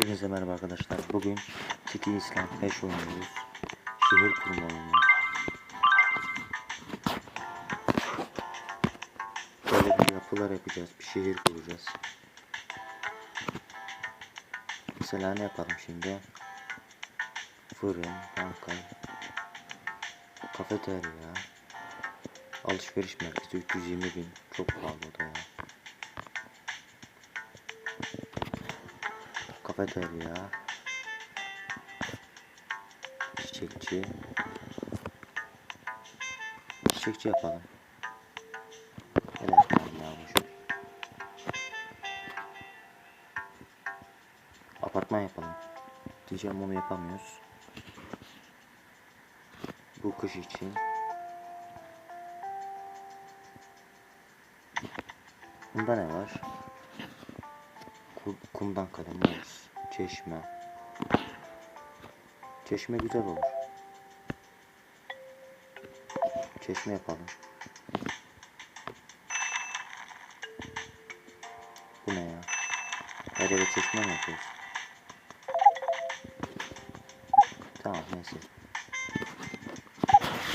Hepinize merhaba arkadaşlar. Bugün City İslam 5 oynuyoruz. Şehir kurma oyunu. Böyle bir yapılar yapacağız. Bir şehir kuracağız. Mesela ne yapalım şimdi? Fırın, banka, kafeterya, alışveriş merkezi 320 bin. Çok pahalı da ya. Kafeterya Çiçekçi. Çiçekçi yapalım. Öyle yapalım ya boşver. Apartman yapalım. Diyeceğim onu yapamıyoruz. Bu kış için. Bunda ne var? Ku- Kumdan kalem olur. Çeşme. Çeşme güzel olur. Çeşme yapalım. Bu ne ya? Her eve çeşme mi yapıyoruz? Tamam neyse.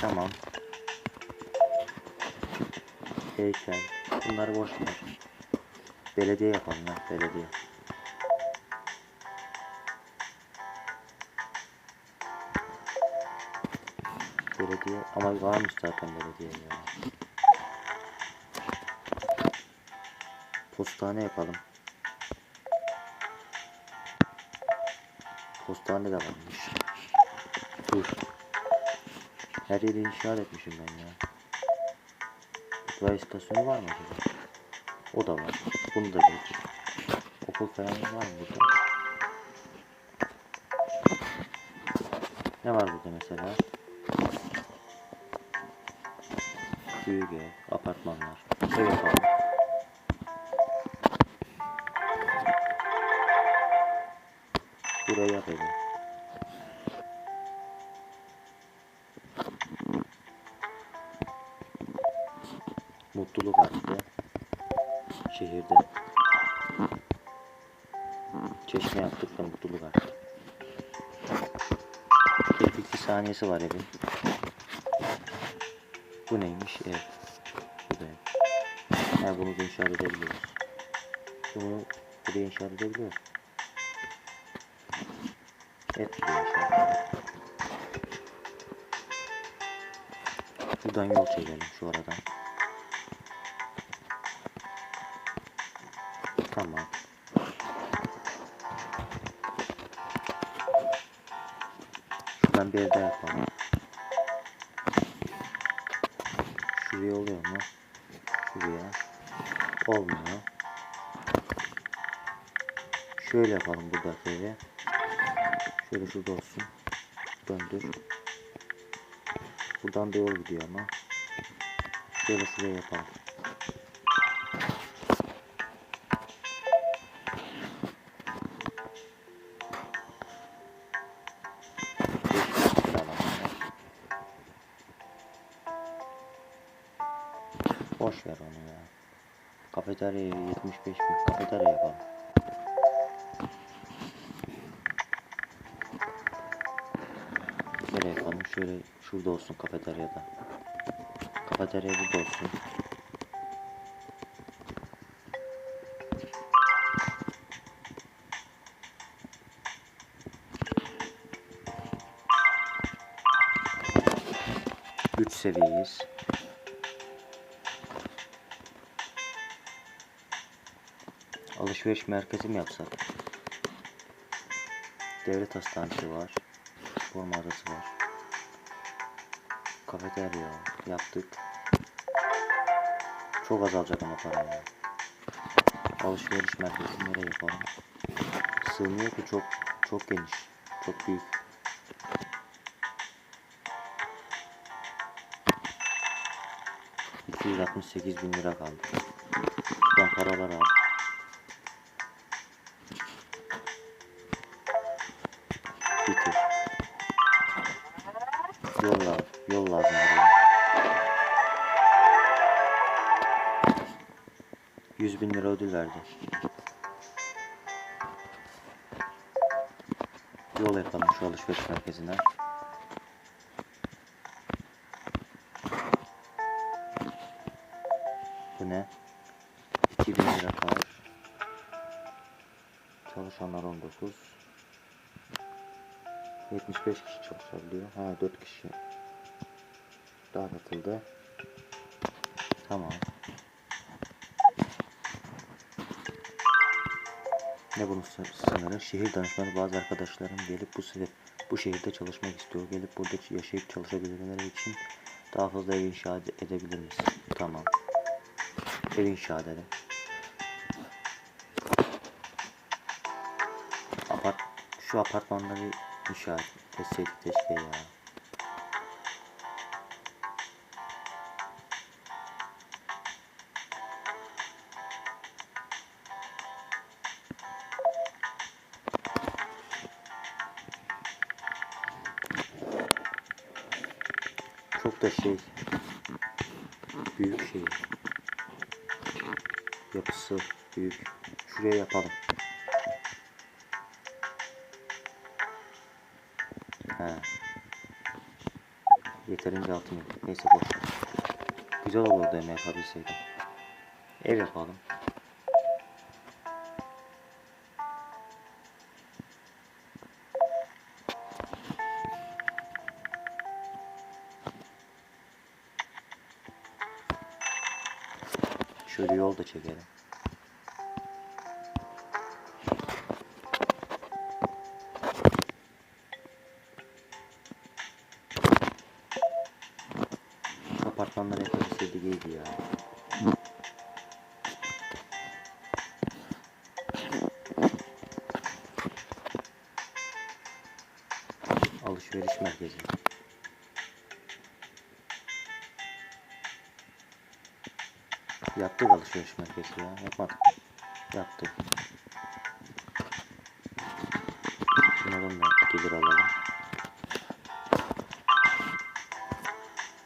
Tamam. Heykel. Bunları boş ver. Belediye yapalım ya belediye. Belediye ama varmış zaten belediye ya. Postane yapalım. Postane de varmış. Dur. Her yeri inşaat etmişim ben ya. Uzay istasyonu var mı acaba? O da var. Bunu da geç. Okul falan var mı burada? Ne var burada mesela? Büyük ev, apartmanlar. Ev yapalım. Buraya evi. Mutluluk arttı. Şehirde. Çeşme yaptık da mutluluk arttı. 42 saniyesi var evin. Bu neymiş? Ev. Bu da ev. Ha bunu inşaat edebiliyoruz. Bunu buraya inşaat edebiliyoruz. Buraya inşaat. Buradan yol çekelim şu aradan. Tamam. Şuradan bir evde yapalım. Şöyle yapalım burada evi. Şöyle şurada olsun. Döndür. Buradan da yol gidiyor ama. Şöyle şuraya yapalım. Boş ver onu ya. Kafeteryaya 75 bin. Kafeterya yapalım. Şöyle şurada olsun kafeteryada. Kafeterya burada olsun. Üç seviyeyiz. Alışveriş merkezi mi yapsak? Devlet hastanesi var. Spor mağazası var. Kafeterya yaptık. Çok azalacak ama para ya. Alışveriş merkezi nereye yapalım? Sığmıyor ki çok çok geniş. Çok büyük. ...268 bin lira kaldı. Şuradan paralar al. Bin lira ödül verdi. Yol yapalım şu alışveriş merkezine. Bu ne? 2000 lira kar. Çalışanlar 19. 75 kişi çalışabiliyor. Ha 4 kişi daha katıldı. Tamam. Ne bunun sı- sınırı? Şehir danışmanı bazı arkadaşlarım gelip bu sebep bu şehirde çalışmak istiyor. Gelip burada yaşayıp çalışabilmeleri için daha fazla ev inşa ede- edebilir misin? Tamam. Ev inşa edelim. Apart şu apartmanları inşa etseydik keşke ya. Büyük şey yapısı büyük. Şuraya yapalım. He. Yeterince altın yok. Neyse boş. Güzel olurdu hem yapabilseydim. Ev yapalım. Çekelim. Apartmanlar yapabilseydik iyiydi ya. Alışveriş merkezi. Yaptık alışveriş merkezi ya. Yapmadık. Yaptık. Şunlardan da gelir alalım.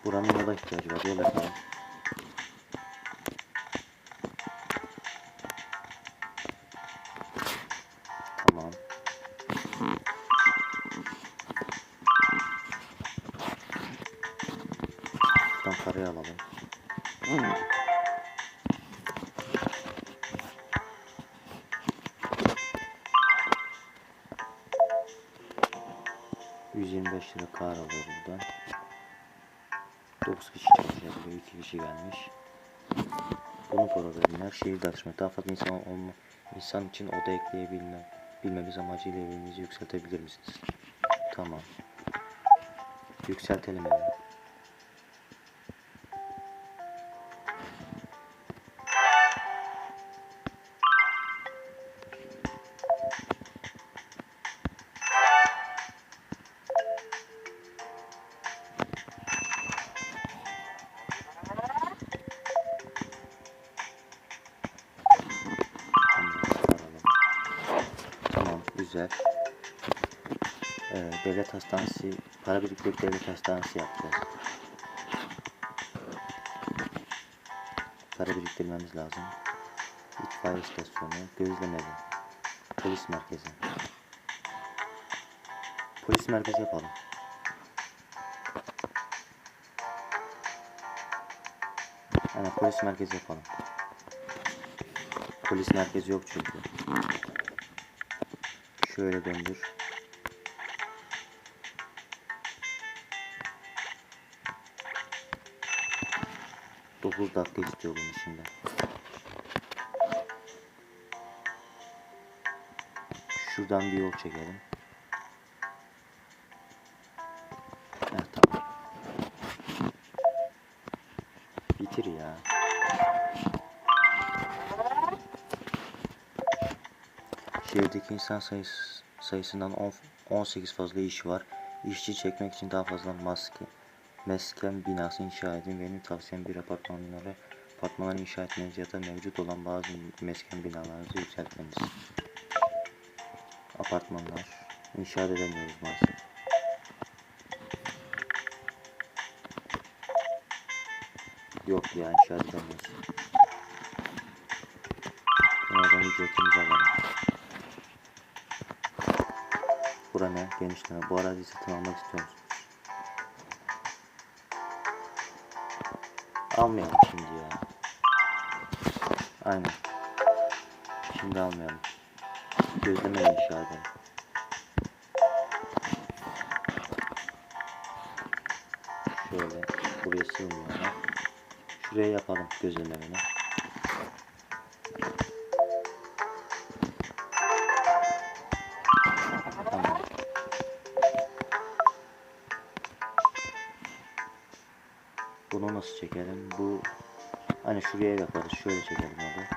Buranın yola ihtiyacı var. Yol yapalım. Bunu programlar şehir danışma daha fazla insan olma, insan için oda ekleyebilme bilmemiz amacıyla evimizi yükseltebilir misiniz? Tamam. Yükseltelim evi. Devlet hastanesi yapacağız. Para biriktirmemiz lazım. İtfaiye istasyonu, gözlem evi, polis merkezi. Polis merkezi yapalım. Aynen polis merkezi yapalım. Polis merkezi yok çünkü. Şöyle döndür. Dokuz dakika istiyor bunun içinde. Şuradan bir yol çekelim. Heh, tamam. Bitir ya. Şehirdeki insan sayısı, sayısından 10 18 fazla iş var. İşçi çekmek için daha fazla maske, mesken binası inşa edin. Benim tavsiyem bir apartmanları apartmanları inşa etmeniz ya da mevcut olan bazı mesken binalarınızı yükseltmeniz. Apartmanlar inşa edemiyoruz maalesef. Yok ya inşa edemiyoruz. Bunlardan ücretimizi alalım. Bura ne? Genişleme. Bu araziyi satın almak istiyor Almayalım şimdi ya. Aynen. Şimdi almayalım. Gözleme inşa edelim. Şöyle buraya sığmıyor ama. Şuraya yapalım gözlemlemeni. Bunu nasıl çekelim? Bu hani şuraya yaparız. Şöyle çekelim abi.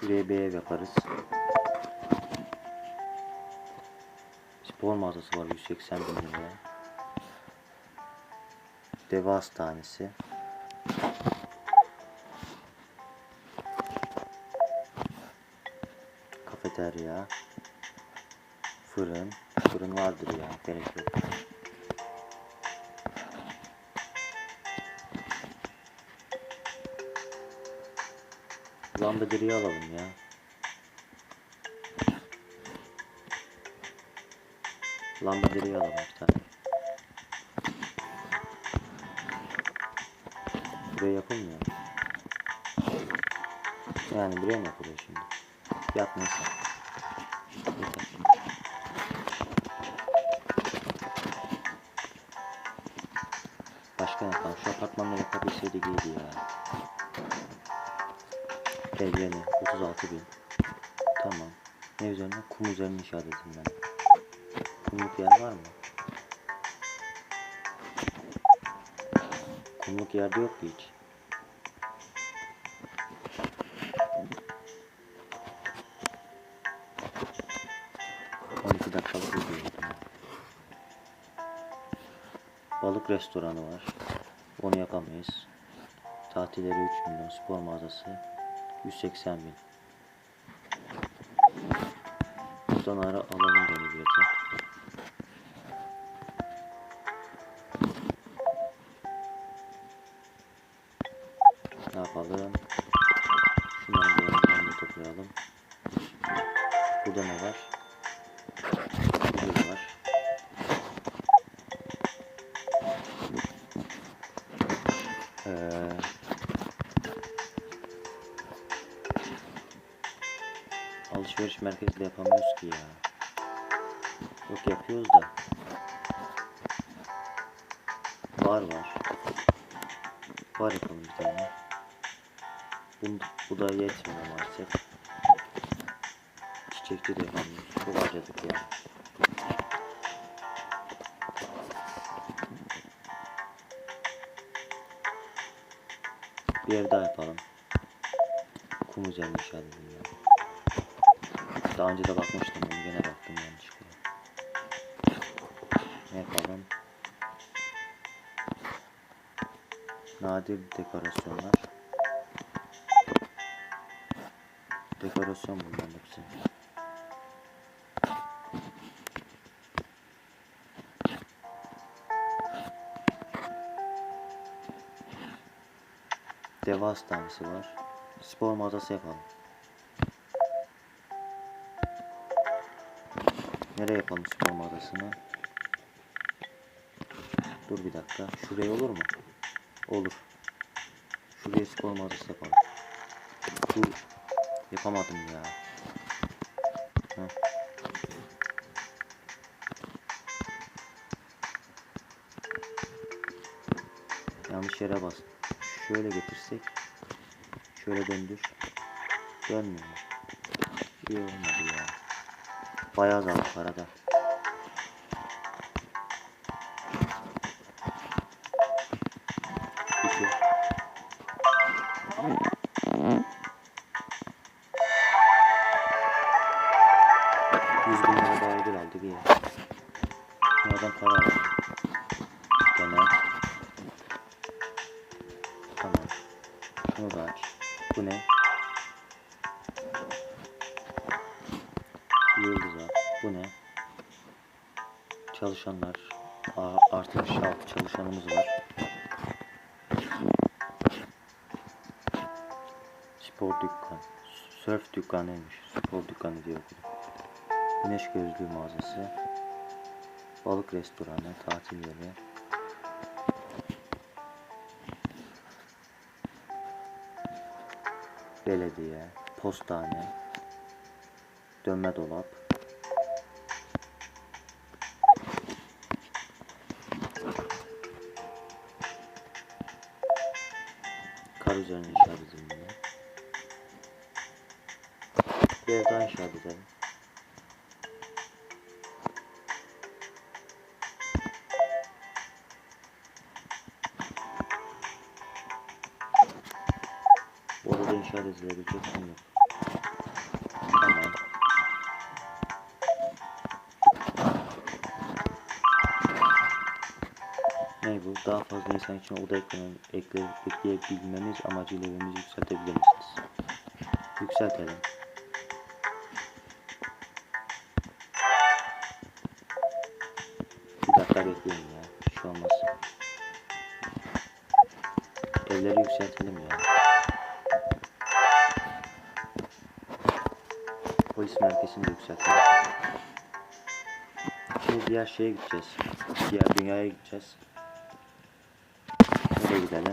Şuraya ev yaparız. Spor mağazası var 180 bin liraya. Deva hastanesi. Kafeterya. Fırın. Fırın vardır ya. Gerek yok. Lambaderiyi alalım ya. Lambaderiyi alalım bir tane. Buraya yapılmıyor? Yani buraya mı yapılıyor şimdi? Yap Ne yapalım? Şu apartmanları yapabilseydik iyiydi ya. Evreni 36 bin. Tamam. Ne üzerine? Kum üzerine inşa edeyim ben. Kumluk yer var mı? Kumluk yerde yok ki hiç. Dakikalık video. Balık restoranı var. Onu yapamayız. Tatilleri 3 milyon. Spor mağazası 180 bin. Buradan ara alalım beni ücreti. Yok yapıyoruz da. Var var. Var yapalım bir tane. Bu, bu da yetmiyor maalesef. Çiçekçi de yapamıyoruz. Çok harcadık ya. Bir ev daha yapalım. Kum üzerine inşa edelim ya. Daha önce de bakmıştım onu gene baktım yanlışlıkla. Yapalım? Nadir dekorasyonlar. Dekorasyon bunların hepsi. Deva hastanesi var. Spor mağazası yapalım. Nereye yapalım spor mağazasını? Dur bir dakika. Şuraya olur mu? Olur. Şuraya spor mağazası yapalım. Dur. Yapamadım ya. Heh. Yanlış yere bas. Şöyle getirsek. Şöyle döndür. Dönmüyor? İyi olmadı ya. Bayağı azaldı parada. Spor dükkan. Surf dükkanıymış. Spor dükkanı diyor okudum. Güneş gözlüğü mağazası. Balık restoranı, tatil yeri. Belediye, postane, dönme dolap. Bu? Daha fazla insan için oda eklemen, ekle, ekleyebilmemiz amacıyla evimizi yükseltebilir misiniz? Yükseltelim. Bir dakika bekleyin ya. Bir şey olmaz. Evleri yükseltelim ya. Polis merkezini yükseltelim. Şimdi diğer şeye gideceğiz. Diğer dünyaya gideceğiz. Gidelim?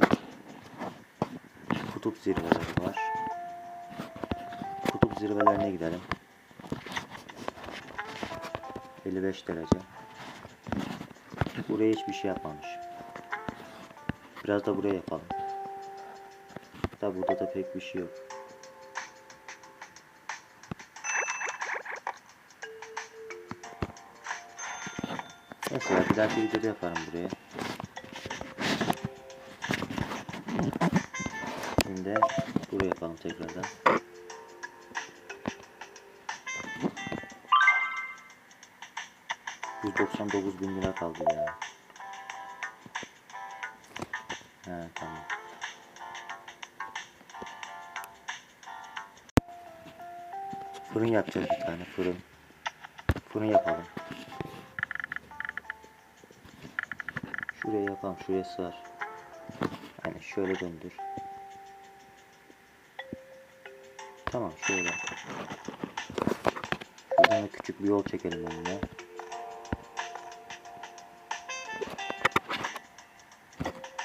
Kutup zirveleri var. Kutup zirvelerine gidelim. 55 derece. Buraya hiçbir şey yapmamış. Biraz da buraya yapalım. Da burada da pek bir şey yok. Neyse bir dahaki videoda yaparım buraya. Tekrardan. ...199 bin lira kaldı ya. He tamam. Fırın yapacağız bir tane fırın. Fırın yapalım. Şuraya yapalım. Şuraya sığar. Yani şöyle döndür. Tamam şöyle. Şuradan da küçük bir yol çekelim önüne.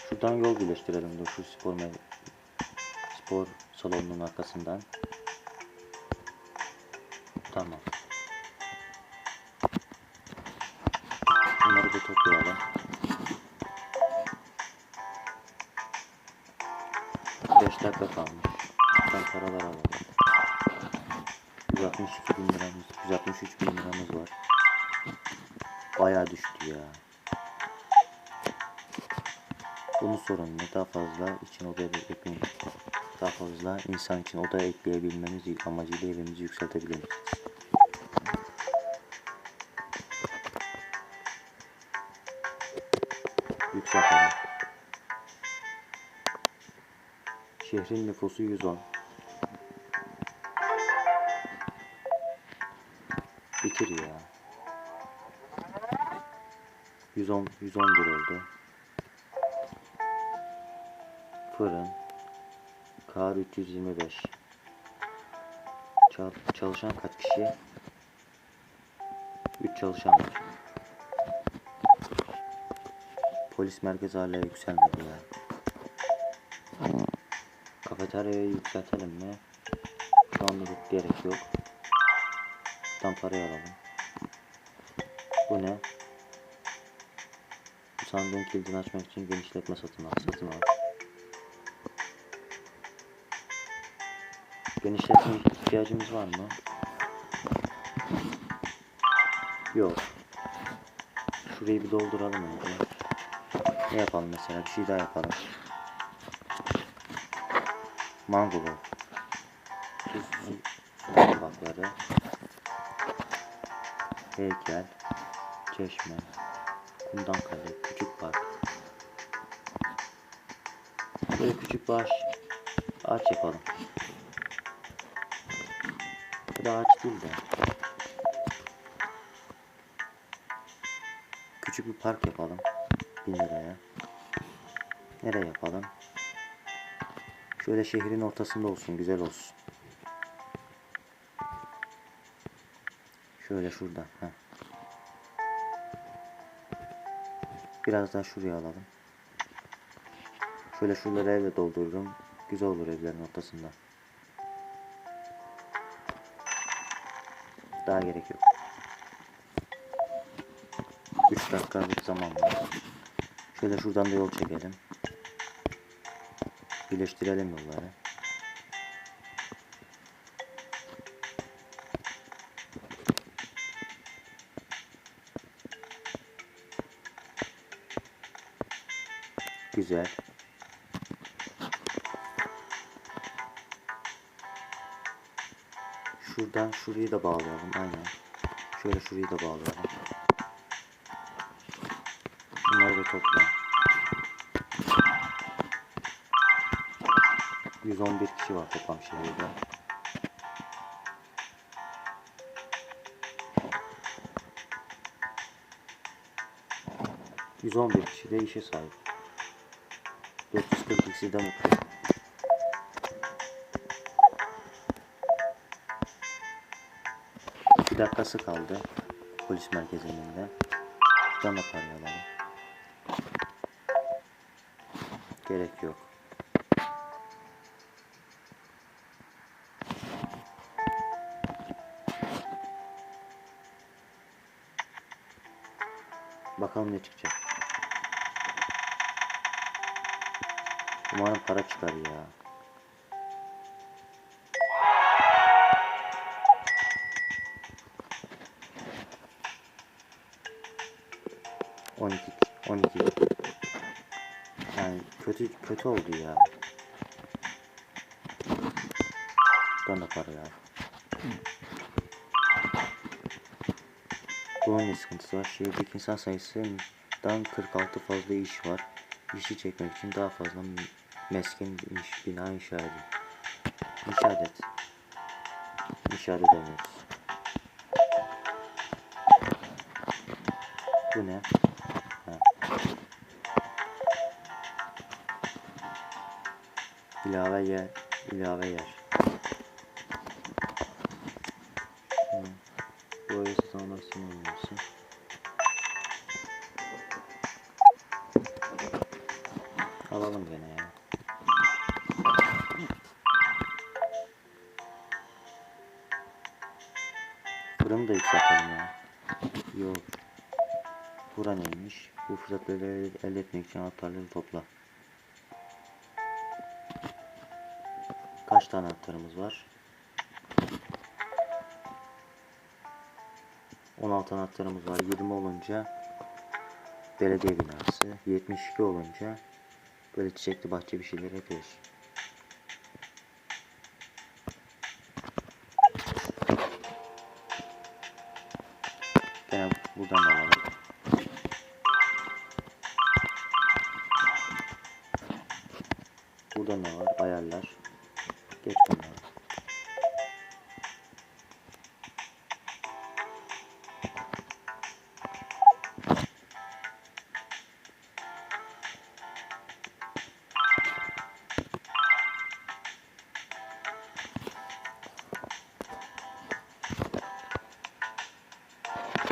Şuradan yol birleştirelim de şu spor spor salonunun arkasından. Tamam. Bunun sorunu ne? Daha fazla için odaya ekleyin. Daha fazla insan için odaya ekleyebilmemiz amacıyla evimizi yükseltebiliriz. Yükseltelim. Şehrin nüfusu 110. Bitir ya. 110 111 oldu. Fırın. Kar 325. Çal- çalışan kaç kişi? 3 çalışan var. Polis merkezi hala yükselmedi ya. Kafeteryayı yükseltelim mi? Şu anda çok gerek yok. Tam parayı alalım. Bu ne? Bu sandığın kilidini açmak için genişletme satın al. Satın al. Genişletme ihtiyacımız var mı? Yok. Şurayı bir dolduralım önce. Ne yapalım mesela? Bir şey daha yapalım. Su, su tabakları. Heykel. Çeşme. Kumdan kale. Küçük park. Böyle küçük bir ağaç, ağaç yapalım. Da ağaç değil de. Küçük bir park yapalım. 1000 liraya. Nereye yapalım? Şöyle şehrin ortasında olsun, güzel olsun. Şöyle şurada. Heh. Biraz daha şuraya alalım. Şöyle şuraları evle doldururum. Güzel olur evlerin ortasında. Daha gerek yok. 3 dakikalık zaman var. Şöyle şuradan da yol çekelim. Birleştirelim yolları. Şurayı da bağlayalım. Aynen. Şöyle şurayı da bağlayalım. Bunları da topla. 111 kişi var toplam şehirde. ...111 kişi de işe sahip. 440 kişi de mutlu. Bir dakikası kaldı. Polis merkezinin de. Şuradan da parayı. Gerek yok. Bakalım ne çıkacak. Umarım para çıkar ya. Kötü oldu ya. Buradan da para ya. Bunun ne sıkıntısı var? Şehirdeki insan sayısından 46 fazla iş var. İşi çekmek için daha fazla mesken iş, bina inşa edin. İnşa et. İnşa edemiyoruz. Bu ne? Yer, ilave yer. Burayı sonra sınırlıyorsun. Alalım gene ya. Buranı da yükseltelim ya. Yok. Bura neymiş? Bu fırsatları elde etmek için anahtarları topla. Tane anahtarımız var? 16 anahtarımız var. 20 olunca belediye binası. 72 olunca böyle çiçekli bahçe bir şeyler yapıyoruz.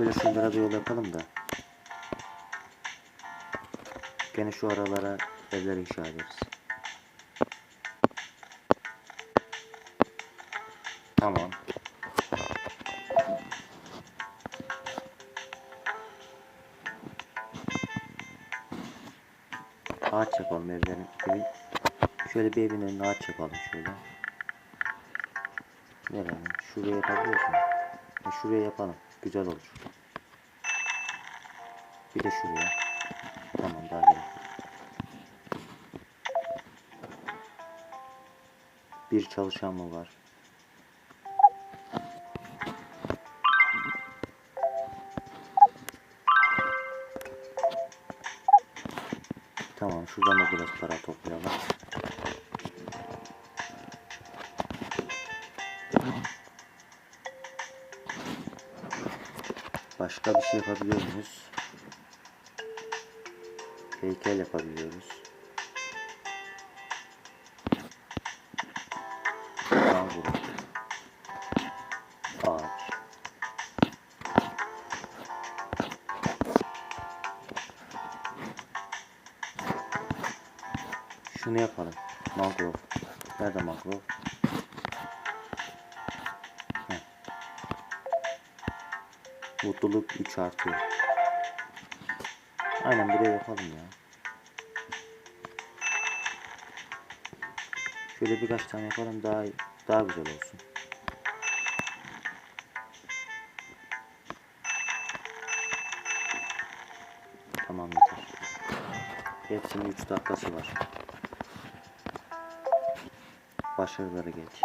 Şöyle şunlara bir yol yapalım da. Gene şu aralara evler inşa ederiz. Tamam. Ağaç yapalım evlerin. Şöyle bir evin önüne ağaç yapalım şöyle. Nereye? Şuraya yapabiliyoruz mu? E, şuraya yapalım. Güzel olur. Bir de şuraya. Tamam daha gerek. Bir çalışan mı var? Tamam şuradan da biraz para toplayalım. Başka bir şey yapabiliyor muyuz? heykel yapabiliyoruz. Kanguru. Ağaç. Şunu yapalım. Mangrove. Nerede mangrove? Heh. Mutluluk 3 artıyor. Aynen buraya yapalım ya. Şöyle birkaç tane yapalım daha daha güzel olsun. Tamam yeter. Hepsinin 3 dakikası var. Başarıları geç.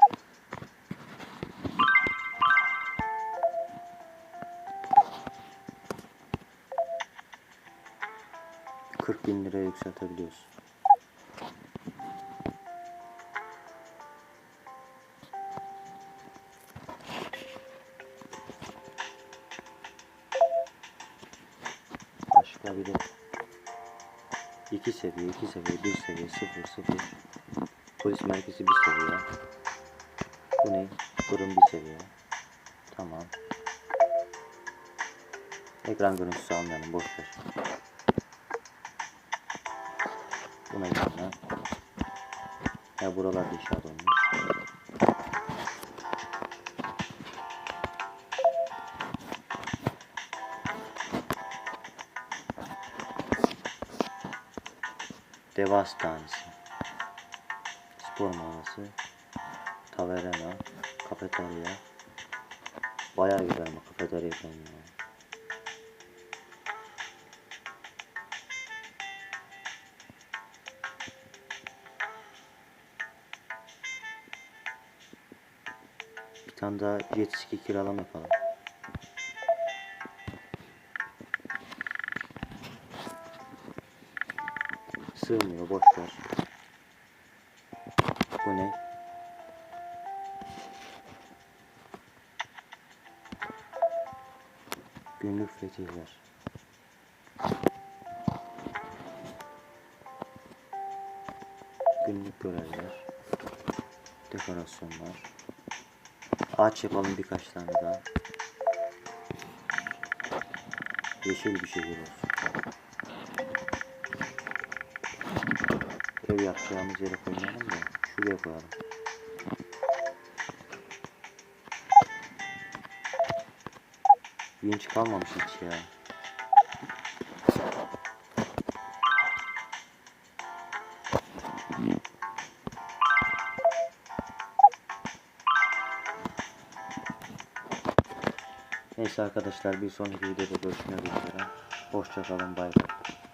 Bin liraya yükseltebiliyorsun. Merkezi bir seviye. Bu ne? Fırın bir seviye. Tamam. Ekran görüntüsü almayalım, boş ver. Buna gitme. Ya buralar da inşaat olmuş. Deva Hastanesi. Spor mağazası. Taverna. Kafeterya. Bayağı güzel ama kafeterya falan ya. Bir tane daha jet ski kiralama yapalım. Sığmıyor boş ver. Bu ne? Günlük fetihler. Günlük görevler. Dekorasyonlar. Ağaç yapalım birkaç tane daha. Yeşil bir şehir olsun. Ev yapacağımız yere koymayalım da şuraya koyalım. Vinç kalmamış hiç ya. Neyse arkadaşlar bir sonraki videoda görüşmek üzere. Hoşçakalın bay bay.